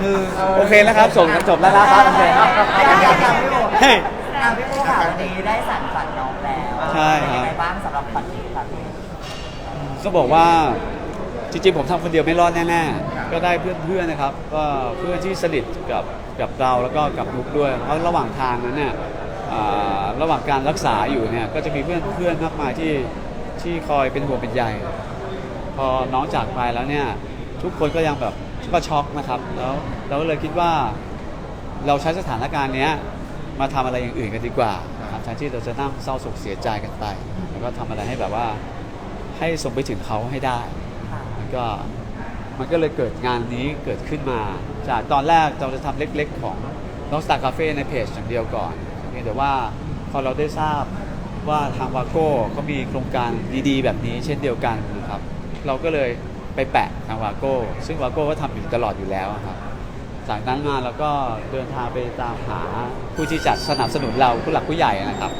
คือโอเคแล้วครับส่งกันจบแล้วนะครับโอเคยังยังยังไม่หมดเฮ้ย อะพี่โก้ค่ะวันนี้ได้สั่งฝันน้องแล้วใช่ครับ เป็นยังไงบ้างสำหรับฝันนี้ครับพี่ก็บอกว่าจริงๆผมทำคนเดียวไม่รอดแน่ๆ ก็ได้เพื่อนๆนะครับ ก็เพื่อนที่สนิทกับกับเราแล้วก็กับนุกด้วย เพราะระหว่างทางนั้นเนี่ยอ่าระหว่างการรักษาอยู่เนี่ยก็จะมีเพื่อนเพื่อนมากมายที่ที่คอยเป็นห่วงเป็นใยพอน้องจากไปแล้วเนี่ย ทุกคนก็ยังแบบก็ช็อกนะครับ แล้วเราก็เลยคิดว่าเราใช้สถานการณ์เนี้ยมาทำอะไรอย่างอื่นกันดีกว่าครับแทนที่เราจะนั่งเศร้าโศกเสียใจกันไป แล้วก็ทำอะไรให้แบบว่าให้ส่งไปถึงเขาให้ได้มันก็มันก็เลยเกิดงานนี้เกิดขึ้นมา จากตอนแรกเราจะทำเล็กๆ ของน้องสตาร์คาเฟ่ในเพจอย่างเดียวก่อนเพียงแต่ว่าพอเราได้ทราบว่าทางวาโก้ก็มีโครงการดีๆ แบบนี้เช่นเดียวกันนะครับ เราก็เลย ไปแปะทางวาโก้ซึ่งวาโก้ก็ทำอยู่ตลอดอยู่แล้วอะครับ จากนั้นมาเราก็เดินทางไปตามหาผู้ที่จัดสนับสนุนเราผู้หลักผู้ใหญ่นะครับ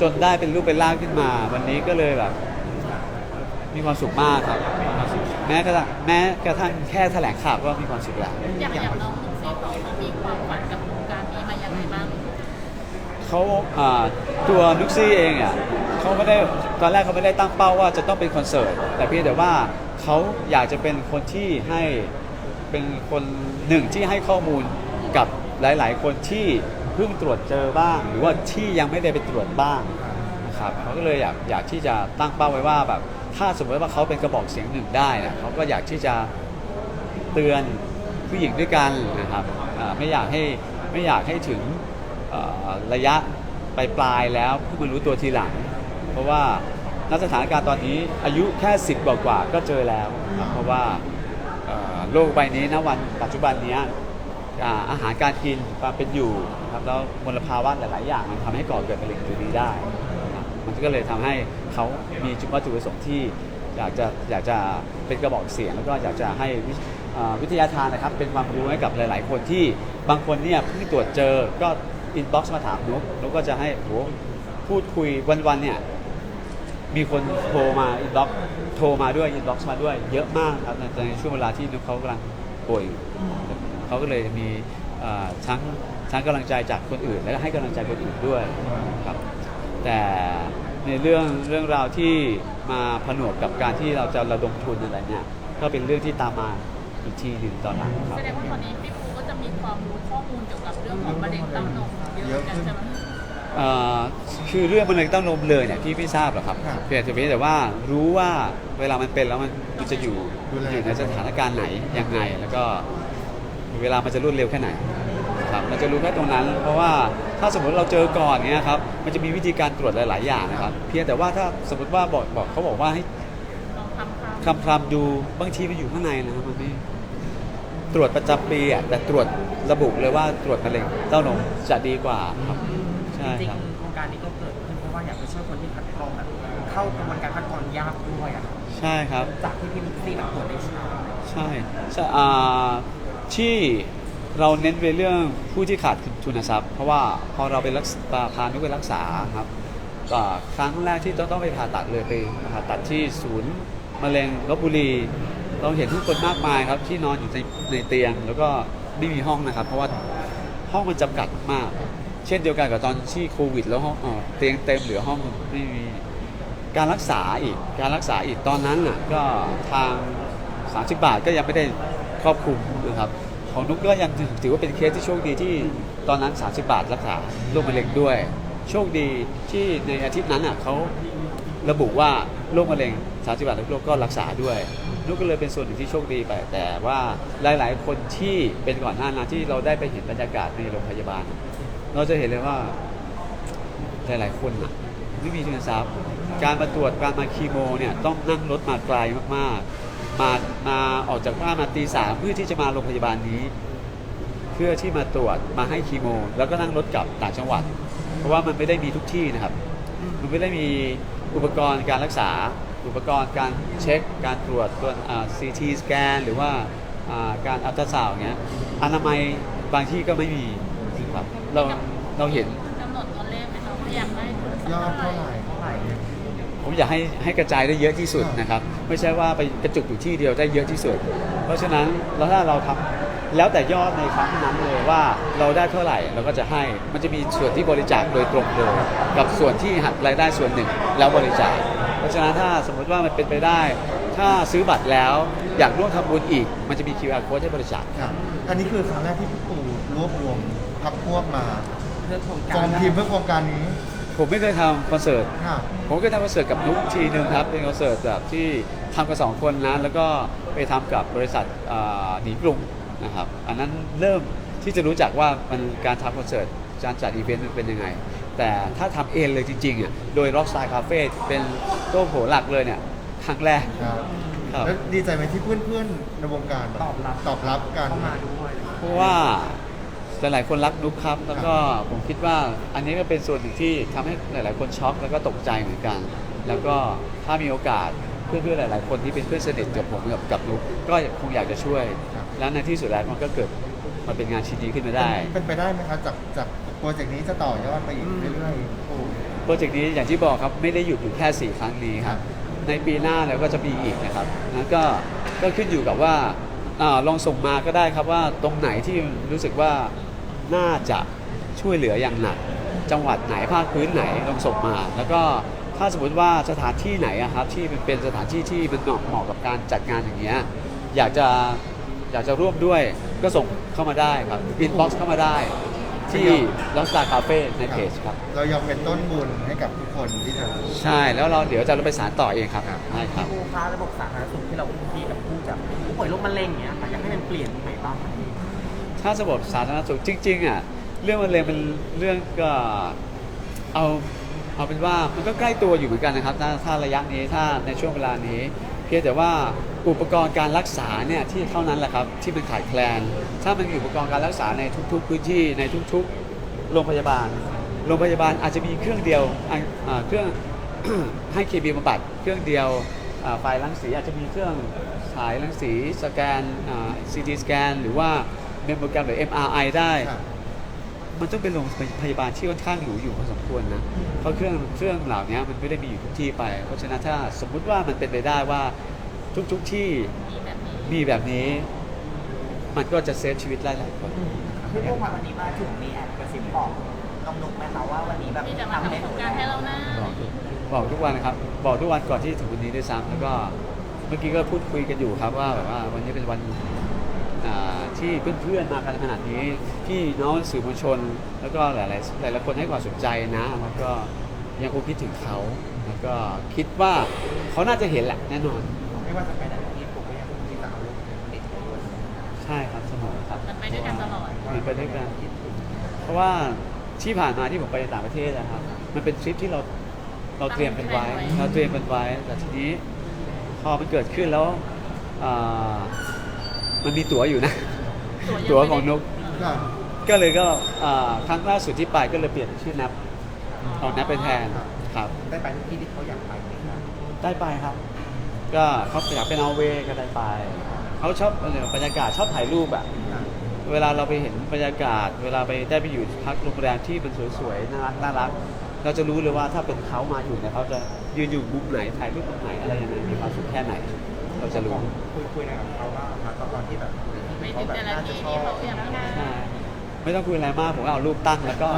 จนได้เป็นรูปเป็นร่างขึ้นมา วันนี้ก็เลยแบบ มีความสุขมากครับมีความสุขแม้กระทั่งแม้กระทั่งแค่แถลงข่าวก็มีความสุขแล้ว อย่างอย่างน้องนุ๊กซี่เขาเขามีความฝันกับโครงการนี้มายังไงบ้างเขาอ่าตัวนุกซี่เองอะเขาไม่ได้ตอนแรกเขาไม่ได้ตั้งเป้าว่าจะต้องเป็นคอนเสิร์ตแต่เพียงแต่ว่า เขาอยากจะเป็นคนที่ให้เป็นคนหนึ่งที่ให้ข้อมูลกับหลาย ๆ คนที่เพิ่งตรวจเจอบ้าง หรือว่าที่ยังไม่ได้ไปตรวจบ้างนะครับเขาก็เลยอยากอยากที่จะตั้งเป้าไว้ว่าแบบถ้าสมมติว่าเขาเป็นกระบอกเสียงหนึ่งได้นะเขาก็อยากที่จะเตือนผู้หญิงด้วยกันนะครับไม่อยากให้ไม่อยากให้ถึงระยะปลายปลายแล้วเพิ่งมารู้ตัวทีหลัง เพราะว่า ณสถานการณ์ตอนนี้อายุแค่10กว่ากว่าๆก็เจอแล้ว เพราะว่าเอ่อโลกใบนี้ณวันปัจจุบันเนี้ยอ่าอาหารการกินความเป็นอยู่นะครับแล้วมลภาวะหลายๆอย่างมันทำให้ก่อเกิดมะเร็งตัวนี้ได้นะครับมันก็เลยทำให้เขามีจุดวัตถุประสงค์ที่อยากจะอยากจะเป็นกระบอกเสียงแล้วก็อยากจะให้วิอ่าวิทยาทานนะครับเป็นความรู้ให้กับหลาย ๆ คนที่บางคนเนี่ยเพิ่งตรวจเจอก็อินบ็อกซ์มาถามนุกนุกก็จะให้โหพูดคุยวัน ๆ เนี่ย มีคนโทรมาอินบ็อกโทรมาด้วยอินบ็อกมาด้วย เยอะมากครับในช่วงเวลาที่นุกเขากำลังป่วยอยู่เขาก็เลยมีอ่าทั้งทั้งกำลังใจจากคนอื่น และให้กำลังใจคนอื่นด้วยครับแต่ในเรื่องเรื่องราวที่มาผนวกกับการที่เราจะระดมทุนอะไรเนี่ยก็เป็นเรื่องที่ตามมาอีกทีหนึ่งตอนหลังครับ แสดงว่าตอนนี้พี่ปูก็จะมีความรู้ข้อมูลเกี่ยวกับเรื่องของมะเร็งเต้านมเยอะกันใช่ไหม เอ่อคือเรื่องมะเร็งเต้านมเลยเนี่ยพี่ไม่ทราบหรอกครับครับเพียงแต่เพียงแต่ว่ารู้ว่าเวลามันเป็นแล้วมันมันจะอยู่ดูแล อยู่ในสถานการณ์ไหนยังไงแล้วก็เวลามันจะรวดเร็วแค่ไหนครับเราจะรู้แค่ตรงนั้น เพราะว่าถ้าสมมติเราเจอก่อนเนี่ยครับมันจะมีวิธีการตรวจหลาย ๆ อย่างนะครับ เพียงแต่ว่าถ้าสมมติว่าบอกบอกเขาบอกว่าให้ ลองทำค่ะ คำคำดูบางทีมันอยู่ข้างในนะครับมันไม่ตรวจประจำปีอะแต่ตรวจระบุเลยว่าตรวจมะเร็งเต้านมจะดีกว่าครับ ใช่จริงครับ ๆโครงการนี้ก็เกิดขึ้นเพราะว่าอยากจะช่วยคนที่คัดกรองแบบเข้ากระบวนการคัดกรองยากด้วยอะครับใช่ครับ จากที่พี่มิกซี่แบบตรวจได้ช้าใช่ใช่อ่าที่เราเน้นไปเรื่องผู้ที่ขาดทุนทรัพย์ เพราะว่าพอเราไปรักษาพานุกไปรักษาครับก็ครั้งแรกที่ต้องต้องไปผ่าตัดเลยไปผ่าตัดที่ศูนย์มะเร็งลบบุรี เราเห็นทุกคนมากมายครับที่นอนอยู่ในในเตียง แล้วก็ไม่มีห้องนะครับ เพราะว่าห้องมันจำกัดมาก เช่นเดียวกันกับตอนที่โควิด แล้วห้องเอ่อเตียงเต็มเหลือห้องไม่มี การรักษาอีกการรักษาอีกตอนนั้นน่ะก็ทาง 30 บาทก็ยังไม่ได้ครอบคลุมนะครับของนุกก็ยังถือว่าเป็นเคสที่โชคดีที่ตอนนั้น 30 บาทรักษาโรคมะเร็งด้วย โชคดีที่ในอาทิตย์นั้นน่ะเขาระบุว่าโรคมะเร็ง 30 บาททุกโรคก็รักษาด้วยนุกก็เลยเป็นส่วนหนึ่งที่โชคดีไป แต่ว่าหลาย ๆ คนที่เป็นก่อนหน้านั้นที่เราได้ไปเห็นบรรยากาศในโรงพยาบาล เราจะเห็นเลยว่า หลาย ๆ คนน่ะไม่มีทุนทรัพย์ การมาตรวจการมาคีโมเนี่ยต้องนั่งรถมาไกลมากๆ มามาออกจากบ้านมาตีสามเพื่อที่จะมาโรงพยาบาลนี้ เพื่อที่มาตรวจมาให้คีโม แล้วก็นั่งรถกลับต่างจังหวัด เพราะว่ามันไม่ได้มีทุกที่นะครับ มันไม่ได้มีอุปกรณ์การรักษาอุปกรณ์การเช็คการตรวจตัวซีทีสแกนหรือว่าอ่าการอัลตราซาวด์เงี้ยอนามัยบางที่ก็ไม่มี ครับเราเราเห็น กำหนดตัวเลขไหมคะว่าอยากได้ทุนสักยอดเท่าไหร่เท่าไหร่ ผมอยากให้ให้กระจายได้เยอะที่สุดนะครับ ไม่ใช่ว่าไปกระจุกอยู่ที่เดียวได้เยอะที่สุด เพราะฉะนั้นแล้วถ้าเราทำแล้วแต่ยอดในครั้งนั้นเลยว่าเราได้เท่าไหร่เราก็จะให้มันจะมีส่วนที่บริจาคโดยตรงเลยกับส่วนที่หักรายได้ส่วนหนึ่งแล้วบริจาคเพราะฉะนั้นถ้าสมมติว่ามันเป็นไปได้ ถ้าซื้อบัตรแล้วอยากร่วมทำบุญอีก มันจะมี QR code ให้บริจาคครับอันนี้คือครั้งแรกที่พี่ปูรวบรวมพักพวกมาเรื่องโครงฟกาอรร์มทีมเพื่อโครงการนี้ผมไม่เคยทำคอนเสิร์ต ค่ะ ผมเคยทำคอนเสิร์ตกับนุ๊กทีหนึ่งครับเป็นคอนเสิร์ตแบบที่ทำกันสองคนนะแล้วก็ไปทำกับบริษัทอ่าหนีกรุงนะครับอันนั้นเริ่มที่จะรู้จักว่ามันการทำคอนเสิร์ตการจัดอีเวนต์มันเป็นยังไง แต่ถ้าทำเองเลยจริงๆอะโดย Rockstar Cafe เป็นโต๊ะโผหลักเลยเนี่ยครั้งแรก ครับครับ แล้วดีใจไหมที่เพื่อนๆในวงการแบบตอบรับ ตอบรับกัน เข้ามาด้วยเพราะว่าหลายๆคนรักนุ๊กครับ แล้วก็ผมคิดว่าอันนี้ก็เป็นส่วนหนึ่งที่ทำให้หลายๆคนช็อกแล้วก็ตกใจเหมือนกัน แล้วก็ถ้ามีโอกาสเพื่อนๆหลาย ๆ คนที่เป็นเพื่อนสนิทกับผมกับกับนุ๊กก็คงอยากจะช่วยแล้วในที่สุดแล้วมันก็เกิด มันเป็นงานชิ้นดีขึ้นมาได้เป็นไปได้ไหมครับจากจากโปรเจกต์นี้จะต่อยอดไปอีกเรื่อยๆโอ้โปรเจกต์นี้อย่างที่บอกครับไม่ได้หยุดอยู่แค่ 4 ครั้งนี้ครับในปีหน้าเราก็จะมีอีกนะครับนั้นก็ก็ขึ้นอยู่กับว่าอาลองส่งมาก็ได้ครับว่าตรงไหนที่รู้สึกว่าน่าจะช่วยเหลืออย่างหนัก จังหวัดไหนภาคพื้นไหนลองส่งมา แล้วก็ถ้าสมมติว่าสถานที่ไหนอะครับที่มันเป็นสถานที่ที่มันเหมาะเหมาะกับการจัดงานอย่างเงี้ยอยากจะอยากจะร่วมด้วย ก็ส่งเข้ามาได้ครับอินบ็อกซ์เข้ามาได้ ที่ลักษณะคาเฟ่ในเพจครับ เรายอมเป็นต้นบุญให้กับทุกคนที่จะใช่แล้วเราเดี๋ยวจะเราไปสารต่อเองครับครับใช่ครับ ผู้ค้าระบบสาธารณสุขที่เราคุยกับผู้แบบผู้ป่วยโรคมะเร็งเนี้ยค่ะอยากให้มันเปลี่ยนตรงไหนบ้างคะพี่ถ้าระบบสาธารณสุขจริงๆอะเรื่องมะเร็งเป็นเรื่องก็เอาเอาเป็นว่ามันก็ใกล้ตัวอยู่เหมือนกันนะครับถ้าถ้าระยะนี้ถ้าในช่วงเวลานี้ เพียงแต่ว่า อุปกรณ์การรักษาเนี่ยที่เท่านั้นแหละครับที่มันขาดแคลน ถ้ามันมีอุปกรณ์การรักษาในทุก ๆ พื้นที่ในทุกๆโรงพยาบาล โรงพยาบาลอาจจะมีเครื่องเดียวอ่าเครื่อง ให้เคมีบำบัดเครื่องเดียวอ่าไฟรังสีอาจจะมีเครื่องฉายรังสีสแกนซีทีสแกนหรือว่าเมมโมแกรมหรือ MRI ได้ มันต้องเป็นโรงพยาบาลที่ค่อนข้างหรูอยู่พอสมควรนะเพราะเครื่องเครื่องเหล่านี้มันไม่ได้มีอยู่ทุกที่ไป เพราะฉะนั้นถ้าสมมุติว่ามันเป็นไปได้ว่า ทุกๆที่มีแบบนี้มีแบบนี้ มันก็จะเซฟชีวิตหลายๆคนพี่พวกวันนี้มาถึงมีแอบกระซิบบอกน้องนุกไหมคะว่าวันนี้แบบที่จะมาทำโครงการให้เรานะบอกทุกบอกทุกวันนะครับ บอกทุกวันก่อนที่ถึงวันนี้ด้วยซ้ำแล้วก็เมื่อกี้ก็พูดคุยกันอยู่ครับว่าแบบว่าวันนี้เป็นวันอ่าที่เพื่อนๆมากันขนาดนี้พี่น้องสื่อมวลชน แล้วก็หลายๆหลายๆคนให้ความสนใจนะแล้วก็ยังคงคิดถึงเขาแล้วก็คิดว่าเขาน่าจะเห็นแหละแน่นอนไม่ ว่าจะไปไหนที่ผมก็ยังที่จะเอาลูกติดไปด้วยใช่ครับเสมอครับมันไปด้วยกันตลอดมีไปด้วยกันเพราะว่าที่ผ่านมาที่ผมไปต่างประเทศนะครับ มันเป็นทริปที่เราเราเตรียมกันไว้ เราเตรียมกันไว้ แต่ทีนี้พอมันเกิดขึ้นแล้วอ่ามันมีตั๋วอยู่นะ ตั๋วของนกครับก็เลยก็อ่าครั้งล่าสุดที่ไปก็เลยเปลี่ยนชื่อนับเอานับเป็นแทนครับ ได้ไปทุกที่ที่เขาอยากไปไหมครับได้ไปครับ ก็เขาอยากเป็นเอาเวก็ได้ไปเขาชอบเอ่อบรรยากาศชอบถ่ายรูปอะเวลาเราไปเห็นบรรยากาศ เวลาไปได้ไปอยู่พักโรงแรมที่มันสวยๆน่ารักน่ารัก เราจะรู้เลยว่าถ้าเป็นเขามาอยู่เนี่ยเขาจะยืนอยู่มุมไหนถ่ายรูปมุมไหนอะไรยังไงมีความสุขแค่ไหน เราจะรู้คุยคุยอะไรกับเขาบ้างครับตอนที่แบบไปถึงแต่ละที่ที่เขาอยากไปใช่ไม่ต้องคุยอะไรมากผมก็เอารูปตั้งแล้วก็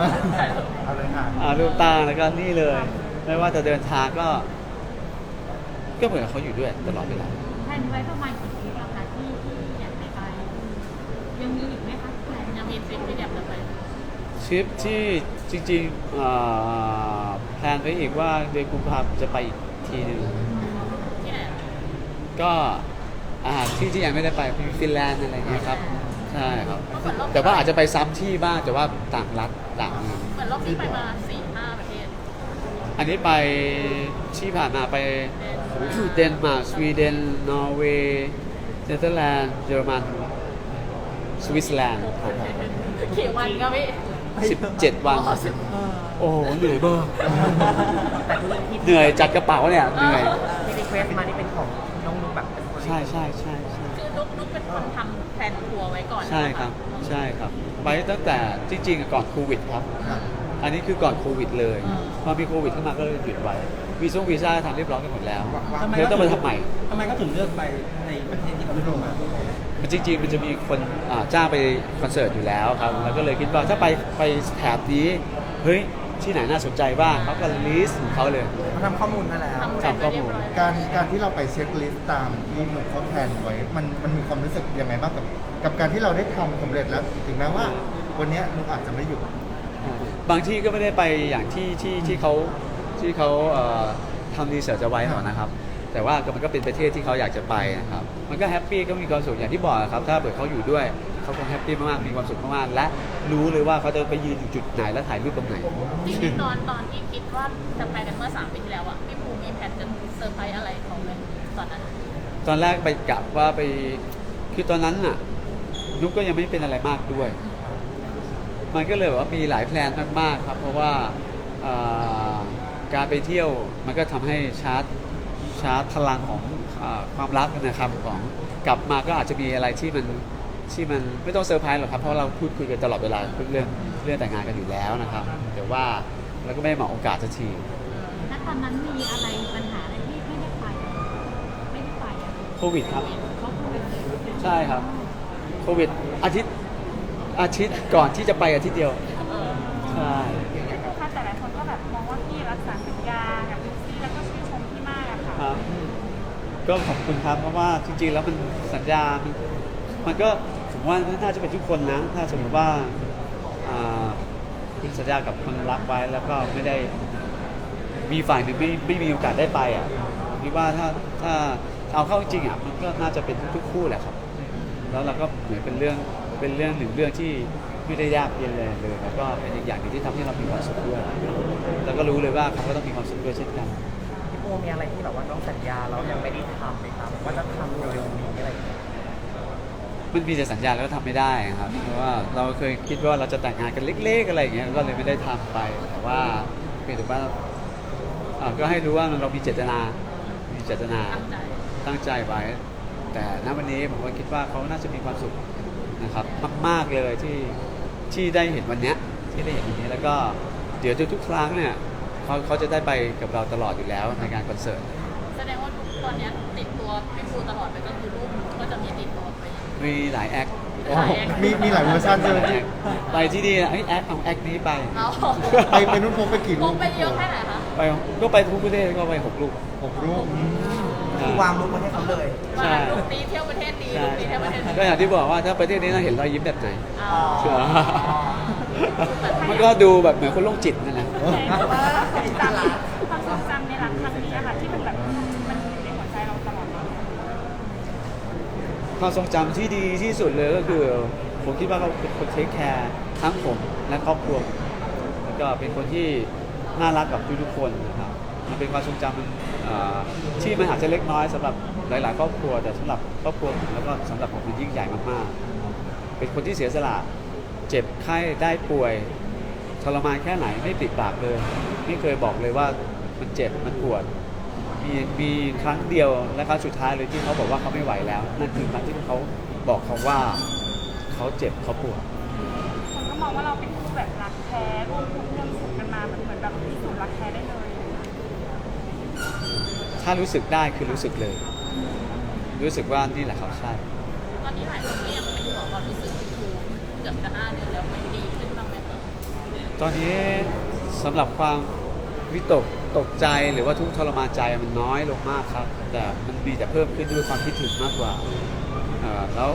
เอาเลยค่ะเอารูปตั้งแล้วก็นี่เลย ไม่ว่าจะเดินทางก็ ก็เหมือนกับเขาอยู่ด้วยตลอดเวลา แผนไว้ประมาณกี่ทริปอะคะที่ที่อยากไปไปยังมีอีกไหมคะแผนยังมีทริปที่อยากจะไปทริปที่จริงๆเอ่อแพลนไว้อีกว่าเดือนกุมภาพันธ์จะไปอีกทีหนึ่งที่ไหนก็อ่าที่ที่ยังไม่ได้ไปคือฟินแลนด์อะไรเงี้ยครับใช่ครับก็เหมือนรอบแต่ว่าอาจจะไปซ้ำที่บ้างแต่ว่าต่างรัฐต่างเมืองเหมือนรอบที่ไปมาสี่ห้าประเทศอันนี้ไปที่ผ่านมาไป เดนมาร์กสวีเดนนอร์เวย์เนเธอร์แลนด์เยอรมันสวิตเซอร์แลนด์ครับกี่วันก็พี่สิบเจ็ดวันโอ้โหเหนื่อยมากแต่ทุกที่เหนื่อยจัดกระเป๋าเนี่ยเหนื่อยที่รีเควสมานี่เป็นของน้องนุกแบบเป็นคนใช่ใช่ใช่ใช่คือนุกนุกเป็นคนทำแผนทัวร์ไว้ก่อนใช่ครับ ใช่ครับ ไปตั้งแต่จริงๆก่อนโควิดครับครับ อันนี้คือก่อนโควิดเลยพอมีโควิดขึ้นมาก็เลยหยุดไว้วีซ่งวีซ่าทำเรียบร้อยกันหมดแล้วทำไมเดี๋ยวต้องมาทำใหม่ ทำไมก็ถึงเลือกไปในประเทศที่เขาไม่ลงมา มันจริงๆมันจะมีคนอ่าจ้างไปคอนเสิร์ตอยู่แล้วครับ แล้วก็เลยคิดว่าถ้าไปไปแถบนี้ เฮ้ย ที่ไหนน่าสนใจบ้างเขาก็ลิสต์ของเขาเลย เขาทำข้อมูลมาแล้ว ทำครับเสร็จไปเรียบร้อยการการที่เราไปเช็คลิสต์ตามที่หนุ่มเขาแพลนไว้ มันมันมีความรู้สึกยังไงบ้างกับ กับการที่เราได้ทำสำเร็จแล้ว ถึงแม้ว่า วันเนี้ยหนุ่มอาจจะไม่อยู่ บางที่ก็ไม่ได้ไปอย่างที่ที่ที่เขาที่เขาเอ่อทำรีเสิร์ชเอาไว้หรอกนะครับ แต่ว่าก็มันก็เป็นประเทศที่เขาอยากจะไปนะครับ มันก็แฮปปี้ก็มีความสุขอย่างที่บอกนะครับ ถ้าเกิดเขาอยู่ด้วยเขาคงแฮปปี้มากๆมีความสุขมากๆและรู้เลยว่าเขาจะไปยืนอยู่จุดไหนและถ่ายรูปตรงไหน จริงๆตอนตอนที่คิดว่าจะไปกันเมื่อสามปีที่แล้วอะพี่ภูมีแผนจะเซอร์ไพรส์อะไรเขาไหมตอนนั้นตอนแรกไปกะว่าไปคือตอนนั้นน่ะนุกก็ยังไม่เป็นอะไรมากด้วย มันก็เลยแบบว่ามีหลายแพลนมากๆครับ เพราะว่าเอ่อการไปเที่ยวมันก็ทำให้ชาร์จชาร์จพลังของเออความรักนะครับของกลับมาก็อาจจะมีอะไรที่มันที่มันไม่ต้องเซอร์ไพรส์หรอกครับเพราะเราพูดคุยกันตลอดเวลาเรื่องเรื่องแต่งงานกันอยู่แล้วนะครับแต่ว่าเราก็ไม่ได้เหมาะโอกาสสักที ณตอนนั้นมีอะไรปัญหาอะไรที่ไม่ได้ไป ไม่ได้ไปอะโควิดครับ เขาโควิดใช่ครับ โควิดอาทิตย์ อาทิตย์ก่อนที่จะไปอาทิตย์เดียวใช่พี่ปูคะแต่หลายคนก็แบบมองว่าพี่รักษาสัญญากับลูซี่แล้วก็ชื่นชมพี่มากอะค่ะครับก็ขอบคุณครับเพราะว่าจริงๆแล้วมันสัญญา มันมันก็ผมว่าน่าจะเป็นทุกคนนะถ้าสมมติว่าอ่าคุณสัญญากับคนรักไว้แล้วก็ไม่ได้มีฝ่ายหนึ่งไม่ไม่มีโอกาสได้ไปอะผมคิดว่าถ้าถ้าเอาเข้าจริงๆอะมันก็น่าจะเป็นทุกๆคู่แหละครับ แล้วเราก็เหมือนเป็นเรื่อง เป็นเรื่องหนึ่งเรื่องที่ไม่ได้ยากเย็นเลยเลยแล้วก็เป็นอีกอย่างหนึ่งที่ทำให้เรามีความสุขด้วยแล้วก็รู้เลยว่าเขาก็ต้องมีความสุขด้วยเช่นกัน พี่ปูมีอะไรที่แบบว่าต้องสัญญาเรายังไม่ได้ทำไหมครับว่าจะทำเร็วๆนี้อะไรอย่างเงี้ยมันมีแต่สัญญาแล้วก็ทำไม่ได้ครับเพราะว่าเราเคยคิดว่าเราจะแต่งงานกันเล็ก ๆ อะไรอย่างเงี้ยก็เลยไม่ได้ทำไปแต่ว่าเพียงแต่ว่าอ่าก็ให้รู้ว่าเรามีเจตนา มีเจตนา ตั้งใจตั้งใจไว้ แต่ณวันนี้ผมก็คิดว่าเขาน่าจะมีความสุข นะครับ มาก ๆเลยที่ที่ได้เห็นวันเนี้ยที่ได้เห็นวันนี้แล้วก็เดี๋ยวทุกๆครั้งเนี่ยเขาเขาจะได้ไปกับเราตลอดอยู่แล้วในงานคอนเสิร์ตแสดงว่าทุกตอนเนี้ยติดตัวพี่ภูตลอดไปก็คือรูปก็จะมีติดตัวไป มีหลายแอคหลายแอคมีมีหลายเวอร์ชันใช่ไหมไปที่นี่นะเอ้ยแอคเอาแอคนี้ไปเอาไปเป็นรุ่นพกไปกี่ลรูงปไปเยอะแค่ไหนคะไปก็ไปทุกประเทศก็ไปหกลูก หกรูป คือวางลุกมาให้เขาเลยใช่มาลูกนี้เที่ยวประเทศนี้ใช่ลูกนี้เที่ยวประเทศนี้ก็อย่างที่บอกว่าถ้าประเทศนี้เราเห็นรอยยิ้มแบบไหนอ๋อเชื่อมันก็ดูแบบเหมือนคนโรคจิตนั่นแหละแต่ว่าความทรงจำในหลังครั้งนี้อะค่ะที่มันแบบมันอยู่ในหัวใจเราตลอดเลยความทรงจำที่ดีที่สุดเลยก็คือ ผมคิดว่าเขาเป็นคนเทคแคร์ทั้งผมและครอบครัวแล้วก็เป็นคนที่น่ารักกับทุกๆคนนะครับ มันเป็นความทรงจำเอ่อที่มันอาจจะเล็กน้อยสำหรับหลาย ๆ ครอบครัว แต่สำหรับครอบครัวผมแล้วก็สำหรับผมมันยิ่งใหญ่มากๆ เป็นคนที่เสียสละเจ็บไข้ได้ป่วยทรมานแค่ไหนไม่ปิดปากเลย ไม่เคยบอกเลยว่ามันเจ็บมันปวดมีมีครั้งเดียวและครั้งสุดท้ายเลยที่เขาบอกว่าเขาไม่ไหวแล้ว นั่นคือครั้งที่เขาบอกเขาว่าเขาเจ็บเขาปวด คนก็มองว่าเราเป็นคู่แบบรักแท้ร่วมทุกข์ร่วมสุขกันมา มันเหมือนแบบพิสูจน์รักแท้ได้เลย ถ้ารู้สึกได้คือรู้สึกเลย รู้สึกว่านี่แหละเขาใช่ ตอนนี้หลายคนก็ยังเป็นห่วงความรู้สึกพี่ภูเกือบจะห้าเดือนแล้วมันดีขึ้นบ้างไหมคะตอนนี้สำหรับความวิตกตกใจหรือว่าทุกข์ทรมานใจมันน้อยลงมากครับ แต่มันมีแต่เพิ่มขึ้นด้วยความคิดถึงมากกว่าเอ่อแล้ว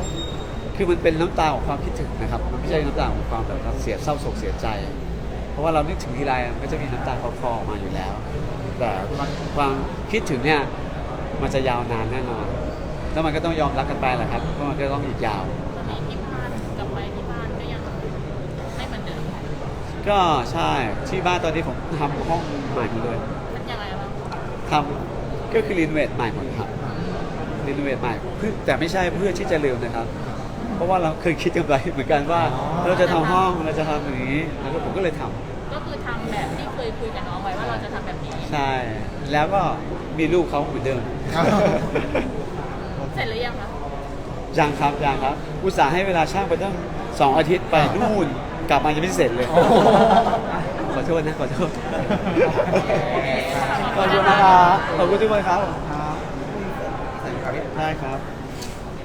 คือมันเป็นน้ำตาของความคิดถึงนะครับ มันไม่ใช่น้ำตาของความแบบเสียเศร้าโศกเสียใจเพ ราะว่าเรานึกถึงทีไรมันก็จะมีน้ำตาคลอๆออกมาอยู่แล้ว แต่ความคิดถึงเนี่ยมันจะยาวนานแน่นอน แล้วมันก็ต้องยอมรับกันไปแหละครับเพราะมันก็ต้องอีกยาวตอนนี้ที่บ้านกลับไปที่บ้านก็ยังไม่เหมือนเดิมก็ใช่ที่บ้านตอนนี้ผมทำห้องใหม่หมดเลยมันยังไงบ้างทำก็คือรีโนเวทใหม่หมดครับรีโนเวทใหม่เพื่อแต่ไม่ใช่เพื่อที่จะลืมนะครับ เพราะว่าเราเคยคิดกันไปเหมือนกันว่าเราจะทำห้องเราจะทำอย่างนี้แล้วก็ผมก็เลยทำ ก็คือทำแบบที่เคยคุยกับน้องไว้ว่าเราจะทำแบบนี้ ใช่ แล้วก็มีลูกเขาเหมือนเดิมเสร็จหรือยังคะยังครับยังครับ อุตส่าห์ให้เวลาช่างไปตั้งสองอาทิตย์ไปนู่น กลับมายังไม่เสร็จเลย โอ้โห ขอโทษนะ ขอโทษ ขอบคุณนะครับขอบคุณทุกคนครับ ได้ครับ